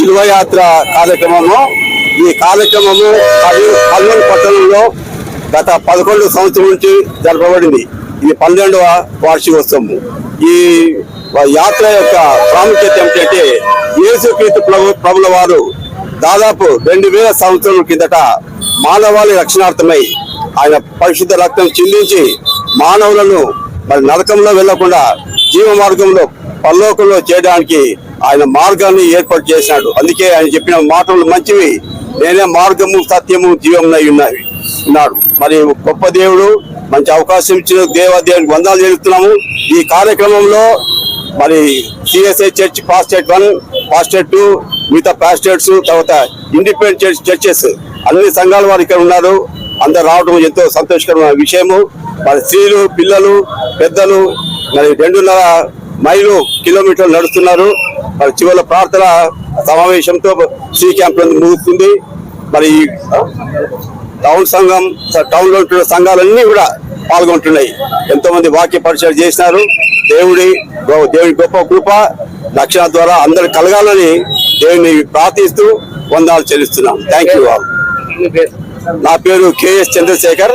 శిల్వయాత్ర కార్యక్రమము. ఈ కార్యక్రమము కర్నూలు పట్టణంలో గత పదకొండు సంవత్సరం నుంచి జరపబడింది. ఇది పన్నెండవ వార్షికోత్సవము. ఈ యాత్ర యొక్క ప్రాముఖ్యత ఏమిటంటే యేసుక్రీస్తు ప్రభు ప్రభుల వారు దాదాపు రెండు వేల సంవత్సరాల కిందట మానవాళి రక్షణార్థమై ఆయన పరిశుద్ధ రక్తం చిందించి మానవులను మరి నరకంలో వెళ్ళకుండా జీవ మార్గంలో పరలోకంలో చేయడానికి ఆయన మార్గాన్ని ఏర్పాటు చేసినాడు అందుకే ఆయన చెప్పిన మాటలు మంచివి. నేనే మార్గము సత్యము జీవమునై ఉన్నాయి ఉన్నాడు. మరి గొప్ప దేవుడు మంచి అవకాశం ఇచ్చిన దేవాదేవునికి వందనాలు చెల్లిస్తున్నాము ఈ కార్యక్రమంలో మరి CSI church pastorate one pastorate two మిగతా పాస్టేట్స్ తర్వాత ఇండిపెండెంట్ చర్చ్ చర్చెస్ అన్ని సంఘాల వారు ఇక్కడ ఉన్నారు. అందరు రావడం ఎంతో సంతోషకరమైన విషయము. మరి స్త్రీలు పిల్లలు పెద్దలు మరి రెండున్నర మైలు కిలోమీటర్లు నడుస్తున్నారు. చివరి ప్రార్థన సమావేశంతో శ్రీ క్యాంప్ ముగుస్తుంది. మరి టౌన్ సంఘం టౌన్లో ఉంటున్న సంఘాలన్నీ కూడా పాల్గొంటున్నాయి. ఎంతో మంది వాక్య పరిచయం చేసినారు. దేవుడి దేవుడి గొప్ప కృప రక్షణ ద్వారా అందరు కలగాలని దేవుని ప్రార్థిస్తూ వందాలు చెల్లిస్తున్నాం. థ్యాంక్ యూ నా పేరు KS Chandrashekar.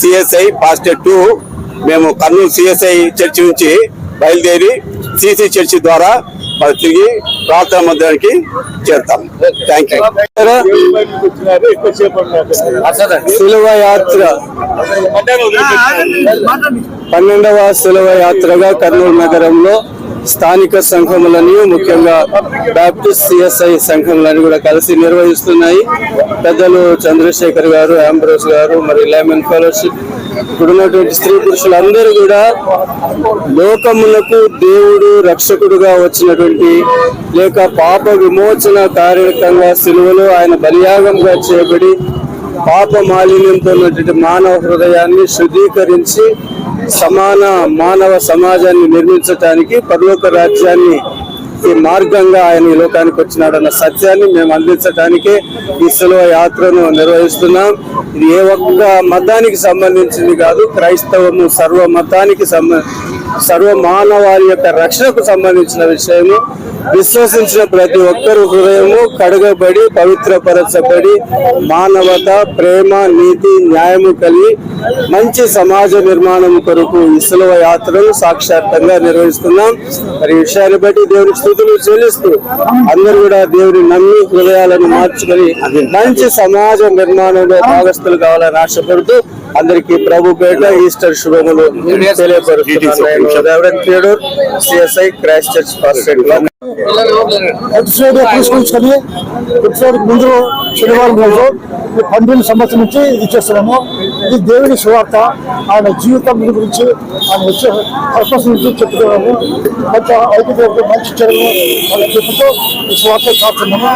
CSI pastor two. మేము కర్నూలు సిఎస్ఐ చర్చి నుంచి బయలుదేరి సిసి చర్చి ద్వారా మరి తిరిగి ప్రార్థన మందిరానికి చేరుతాం థ్యాంక్ యూ శిలువ యాత్ర. పన్నెండవ శిలువ యాత్రగా కర్నూలు నగరంలో స్థానిక సంఘములని ముఖ్యంగా బాప్టిస్ట్ సిఎస్ఐ సంఘములని కూడా కలిసి నిర్వహిస్తున్నాయి. పెద్దలు చంద్రశేఖర్ గారు ఆంబ్రోస్ గారు మరి లెమన్ ఫెలోషిప్ ఇక్కడ ఉన్నటువంటి స్త్రీ పురుషులందరూ కూడా లోకములకు దేవుడు రక్షకుడుగా వచ్చినటువంటి లేక పాప విమోచన కార్యక్రమంగా సిలువలో ఆయన బలియాగంగా చేయబడి పాప మాలిన్యంతో ఉన్నటువంటి మానవ హృదయాన్ని శుద్ధీకరించి సమాన మానవ సమాజాన్ని నిర్మించటానికి పరలోక రాజ్యాన్ని ఈ మార్గంగా ఆయన ఈ లోకానికి వచ్చినాడన్న సత్యాన్ని మేము అందించడానికి ఈ సెలవు యాత్రను నిర్వహిస్తున్నాం. ఇది ఏ ఒక్క మతానికి సంబంధించింది కాదు క్రైస్తవము సర్వ మతానికి సంబంధ సర్వ మానవాళి యొక్క రక్షణకు సంబంధించిన విషయము. విశ్వసించిన ప్రతి ఒక్కరు హృదయము కడగబడి పవిత్రపరచబడి మానవత ప్రేమ నీతి న్యాయము కలిగి మంచి సమాజ నిర్మాణం కొరకు ఇసులవ యాత్రను సాక్షాత్తంగా నిర్వహిస్తున్నాం. మరి విషయాన్ని బట్టి దేవునికి స్థుతులు చెల్లిస్తూ అందరూ కూడా దేవుని నమ్మి హృదయాలను మార్చుకొని మంచి సమాజ నిర్మాణంలో భాగస్థులు కావాలని ఆశపడుతూ అందరికీ ప్రభు పేట ఈస్టర్ శుభములు తెలియపరుస్తున్నాను. సిఎస్ఐ క్రైస్ట్ చర్చ్ ముందు శనివారం రోజు ఈ పన్నెండు సంవత్సరం నుంచి ఇది చేస్తున్నాము. ఇది దేవుని సువార్త ఆయన జీవితం గురించి ఆయన వచ్చే పర్పస్ నుంచి చెప్తున్నాము కొంత ఐదు మంచి చెరువు చెప్పుతూ ఈ సువార్త చాటున్నాము